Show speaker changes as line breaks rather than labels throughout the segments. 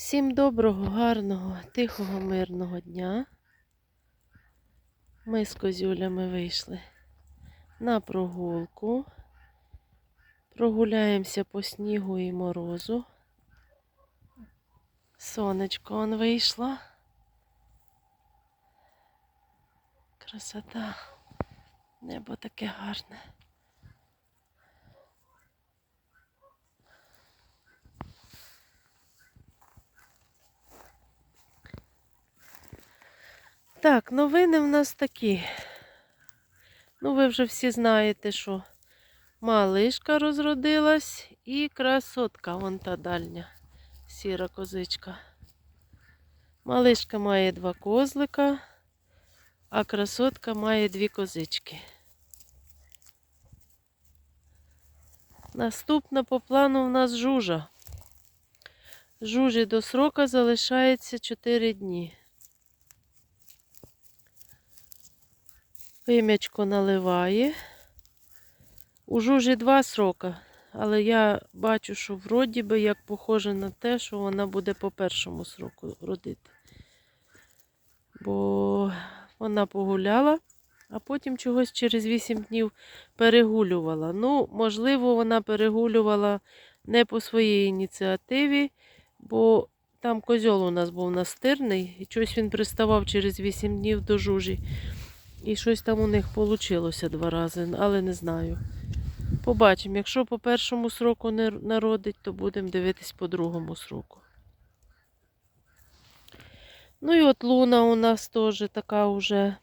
Всім доброго, гарного, тихого, мирного дня. Ми з козюлями вийшли на прогулку. Прогуляємося по снігу і морозу. Сонечко он вийшло. Красота. Небо таке гарне. Так, новини в нас такі. Ну, ви вже всі знаєте, що малишка розродилась і красотка, вон та дальня, сіра козичка. Малишка має два козлика, а красотка має дві козички. Наступна по плану в нас жужа. Жужі до срока залишається 4 дні. Вим'ячко наливає. У жужі два сроки, але я бачу, що вроді би як похоже на те, що вона буде по першому сроку родити. Бо вона погуляла, а потім чогось через 8 днів перегулювала. Ну, можливо, вона перегулювала не по своїй ініціативі, бо там козьол у нас був настирний, і щось він приставав через 8 днів до жужі. І щось там у них вийшло два рази, але не знаю. Побачимо. Якщо по першому сроку не народить, то будемо дивитись по другому сроку. Ну і от луна у нас теж така вже.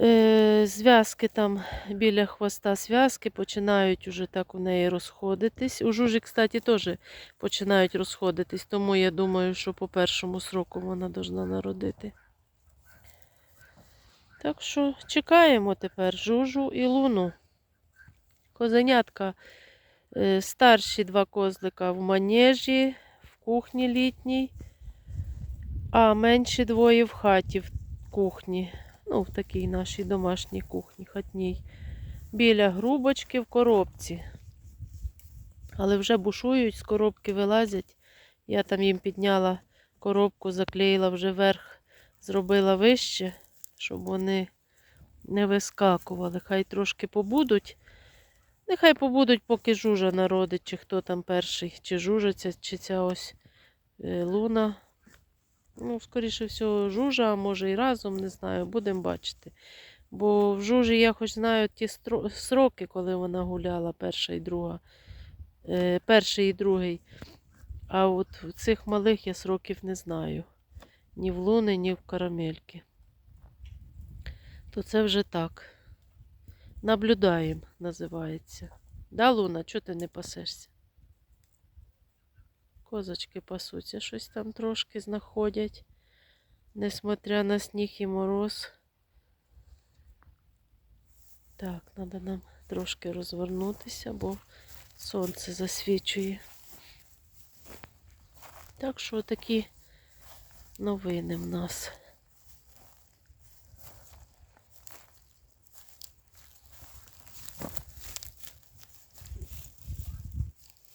Е, зв'язки там біля хвоста зв'язки починають уже так у неї розходитись. У жужі, кстати, теж починають розходитись, тому я думаю, що по першому сроку вона повинна народити. Так що чекаємо тепер жужу і луну. Козенятка е, старші два козлика в манежі, в кухні літній, а менші двоє в хаті в кухні. Ну, в такій нашій домашній кухні, хатній. Біля грубочки в коробці. Але вже бушують, з коробки вилазять. Я там їм підняла коробку, заклеїла вже верх, зробила вище щоб вони не вискакували. Хай трошки побудуть. Нехай побудуть, поки жужа народить, чи хто там перший, чи жужиця, чи ця ось е, луна. Ну, скоріше всього, жужа, а може і разом, не знаю, будемо бачити. Бо в жужі я хоч знаю ті сроки, коли вона гуляла, перша і друга. Е, перший і другий. А от в цих малих я сроків не знаю. Ні в луни, ні в карамельки то це вже так. Наблюдаємо, називається. Да, Луна, чого ти не пасешся? Козочки пасуться, щось там трошки знаходять, несмотря на сніг і мороз. Так, треба нам трошки розвернутися, бо сонце засвічує. Так що такі новини в нас.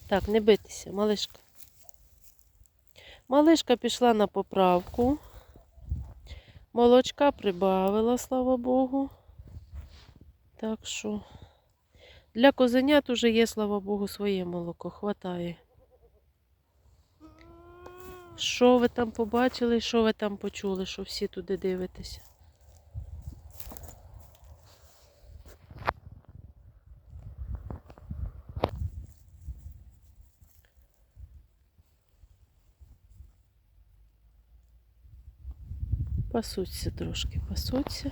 Так, не битися, малишка. Малишка пішла на поправку. Молочка прибавила, слава Богу. Так що для козенят уже є, слава Богу, своє молоко. Хватає. Що ви там побачили, що ви там почули, що всі туди дивитеся? Пасуться трошки, пасуться.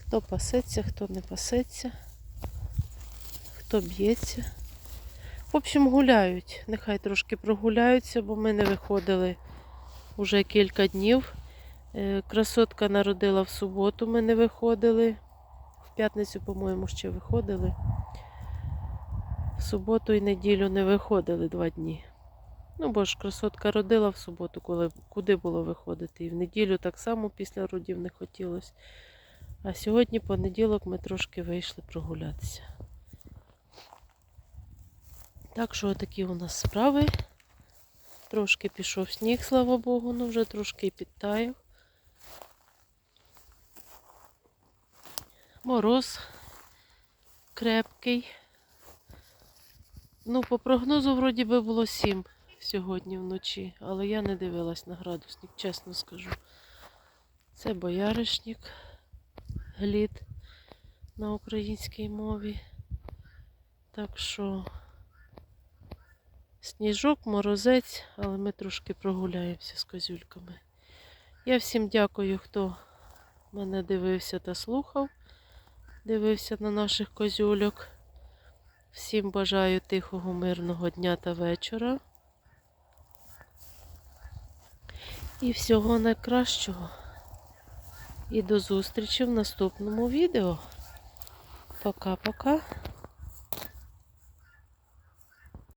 Хто пасеться, хто не пасеться, хто б'ється. В общем, гуляють. Нехай трошки прогуляються, бо ми не виходили вже кілька днів. Е, красотка народила в суботу, ми не виходили. В п'ятницю, по-моєму, ще виходили. В суботу і неділю не виходили два дні. Ну, бо ж красотка родила в суботу, коли куди було виходити. І в неділю так само після родів не хотілося. А сьогодні понеділок ми трошки вийшли прогулятися. Так що такі у нас справи. Трошки пішов сніг, слава Богу, ну вже трошки підтаяв. Мороз крепкий. Ну, по прогнозу, вроді би, було 7 сьогодні вночі, але я не дивилась на градусник, чесно скажу. Це бояришник, глід на українській мові. Так що сніжок, морозець, але ми трошки прогуляємося з козюльками. Я всім дякую, хто мене дивився та слухав. Дивився на наших козюльок. Всім бажаю тихого, мирного дня та вечора. І всього найкращого. І до зустрічі в наступному відео. Пока-пока.